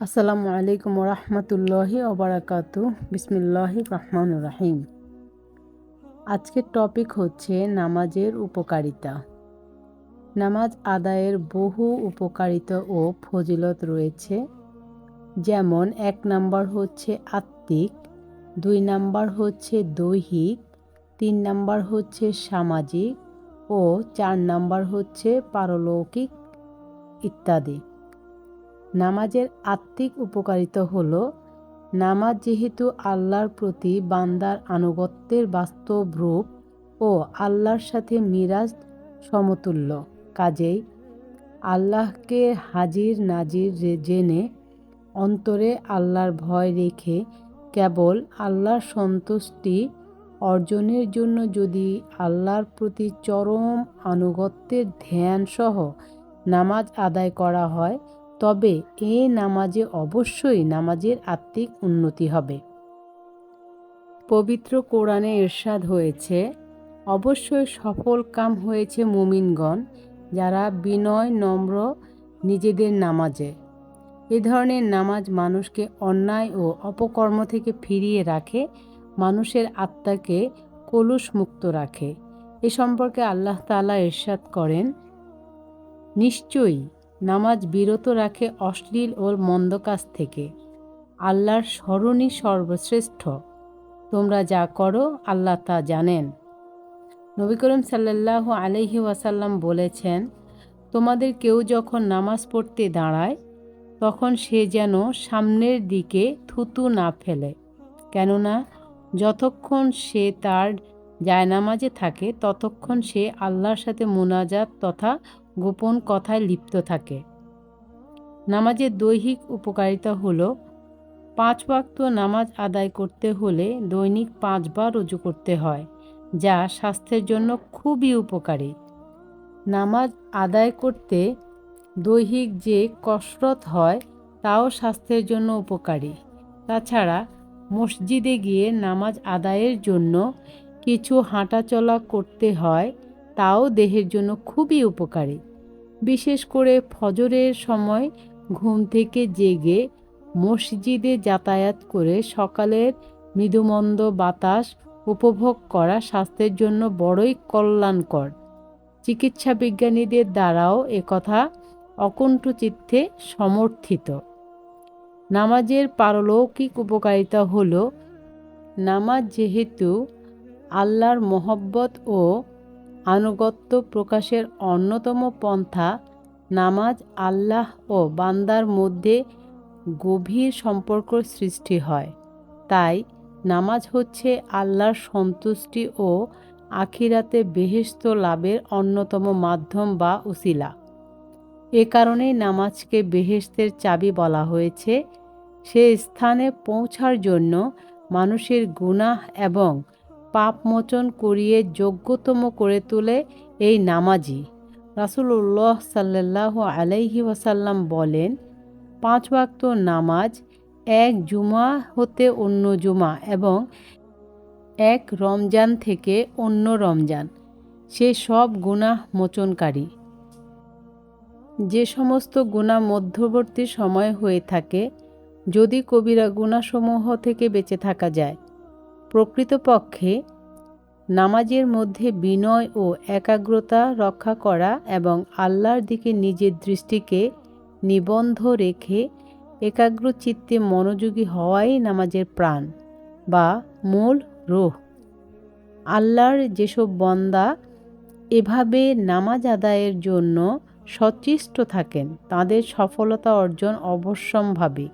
আসসালামু আলাইকুম রহমতুল্লাহি ওবরাকাতু। বিসমিল্লাহি রহমান রাহিম। আজকের টপিক হচ্ছে নামাজের উপকারিতা। নামাজ আদায়ের বহু উপকারিতা ও ফজিলত রয়েছে। যেমন এক নাম্বার হচ্ছে আত্মিক, দুই নাম্বার হচ্ছে দৈহিক, তিন নাম্বার হচ্ছে সামাজিক ও চার নাম্বার হচ্ছে পারলৌকিক ইত্যাদি। নামাজের আত্মিক উপকারিতা হল, নামাজ যেহেতু আল্লাহর প্রতি বান্দার আনুগত্যের বাস্তব রূপ ও আল্লাহর সাথে মিরাজ সমতুল্য, কাজেই আল্লাহকে হাজির নাজির জেনে অন্তরে আল্লাহর ভয় রেখে কেবল আল্লাহর সন্তুষ্টি অর্জনের জন্য যদি আল্লাহর প্রতি চরম আনুগত্যের ধ্যানসহ নামাজ আদায় করা হয়, তবে এ নামাজে অবশ্যই নামাজের আত্মিক উন্নতি হবে। পবিত্র কোরআনে এরশাদ হয়েছে, অবশ্যই সফল কাম হয়েছে মুমিনগণ যারা বিনয়, নম্র নিজেদের নামাজে। এ ধরনের নামাজ মানুষকে অন্যায় ও অপকর্ম থেকে ফিরিয়ে রাখে, মানুষের আত্মাকে কলুষ মুক্ত রাখে। এ সম্পর্কে আল্লাহ তালা এরশাদ করেন, নিশ্চয়ই নামাজ বিরত রাখে অশ্লীল ও মন্দ কাজ থেকে। আল্লাহর স্মরণই সর্বশ্রেষ্ঠ। তোমরা যা করো, আল্লাহ তা জানেন। নবী করিম সাল্লাহ আলহি ওয়াসাল্লাম বলেছেন, তোমাদের কেউ যখন নামাজ পড়তে দাঁড়ায় তখন সে যেন সামনের দিকে থুতু না ফেলে। কেননা, যতক্ষণ সে তার জায়নামাজে থাকে, ততক্ষণ সে আল্লাহর সাথে মোনাজাত তথা গোপন কথায় লিপ্ত থাকে। নামাজের দৈহিক উপকারিতা হল, পাঁচ ওয়াক্ত নামাজ আদায় করতে হলে দৈনিক পাঁচবার রুজু করতে হয়, যা স্বাস্থ্যের জন্য খুবই উপকারী। নামাজ আদায় করতে দৈহিক যে কসরত হয়, তাও স্বাস্থ্যের জন্য উপকারী। তাছাড়া, মসজিদে গিয়ে নামাজ আদায়ের জন্য কিছু হাঁটাচলা করতে হয়, তাও দেহের জন্য খুবই উপকারী। বিশেষ করে ফজরের সময় ঘুম থেকে জেগে মসজিদে যাতায়াত করে সকালের মৃদুমন্দ বাতাস উপভোগ করা স্বাস্থ্যের জন্য বড়ই কল্যাণকর। চিকিৎসা বিজ্ঞানীদের দ্বারাও একথা অকুণ্ঠ চিত্তে সমর্থিত। নামাজের পারলৌকিক উপকারিতা হল, নামাজ যেহেতু আল্লাহর মহব্বত ও আনুগত্য প্রকাশের অন্যতম পন্থা, নামাজ আল্লাহ ও বান্দার মধ্যে গভীর সম্পর্ক সৃষ্টি হয়। তাই নামাজ হচ্ছে আল্লাহর সন্তুষ্টি ও আখিরাতে বেহেস্ত লাভের অন্যতম মাধ্যম বা উসিলা। এ কারণেই নামাজকে বেহেস্তের চাবি বলা হয়েছে। সে স্থানে পৌঁছার জন্য মানুষের গুনাহ এবং পাপ মোচন করিয়ে যোগ্যতম করে তোলে এই নামাজি। রাসুল্লাহ সাল্লাহ আলাইহি ওয়াসাল্লাম বলেন, পাঁচ ওয়াক্ত নামাজ এক জুমা হতে অন্য জুমা এবং এক রমজান থেকে অন্য রমজান। সে সব গুনাহ মোচনকারী। যে সমস্ত গুণা মধ্যবর্তী সময় হয়ে থাকে, যদি কবিরা গুণাসমূহ থেকে বেঁচে থাকা যায়। প্রকৃতপক্ষে, নামাজের মধ্যে বিনয় ও একাগ্রতা রক্ষা করা এবং আল্লাহর দিকে নিজের দৃষ্টিকে নিবন্ধ রেখে একাগ্র চিত্তে মনোযোগী হওয়াই নামাজের প্রাণ বা মূল রোহ। আল্লাহর যেসব বন্দা এভাবে নামাজ আদায়ের জন্য সচেষ্ট থাকেন। তাদের সফলতা অর্জন অবশ্যম্ভাবী।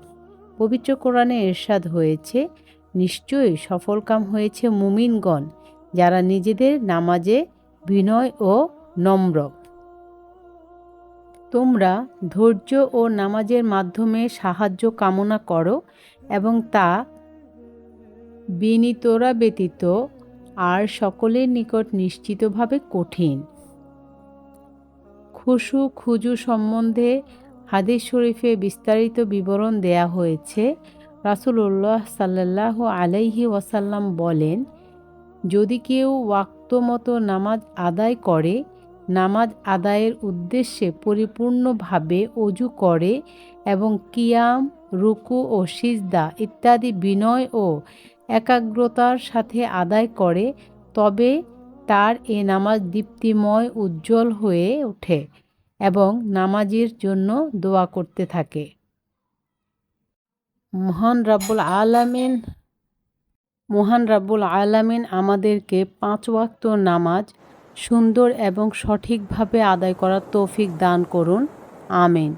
পবিত্র কোরআনে এরশাদ হয়েছে, নিশ্চয়ই সফলকাম হয়েছে মুমিনগণ, যারা নিজেদের নামাজে বিনয় ও নম্র। তোমরা ধৈর্য ও নামাজের মাধ্যমে সাহায্য কামনা করো এবং তা বিনীতরা ব্যতীত আর সকলের নিকট নিশ্চিতভাবে কঠিন। খুশু খুজু সম্বন্ধে হাদিস শরীফে বিস্তারিত বিবরণ দেয়া হয়েছে। রাসূলুল্লাহ সাল্লাহ আলাইহি ওয়াসাল্লাম বলেন, যদি কেউ ওয়াক্ত মতো নামাজ আদায় করে, নামাজ আদায়ের উদ্দেশ্যে পরিপূর্ণভাবে অজু করে এবং কিয়াম, রুকু ও সিজদা ইত্যাদি বিনয় ও একাগ্রতার সাথে আদায় করে, তবে তার এ নামাজ দীপ্তিময়, উজ্জ্বল হয়ে ওঠে এবং নামাজির জন্য দোয়া করতে থাকে। মহান রাব্বুল আলামিন, মহান রাব্বুল আলামিন আমাদেরকে পাঁচ ওয়াক্ত নামাজ সুন্দর এবং সঠিকভাবে আদায় করার তৌফিক দান করুন। আমিন।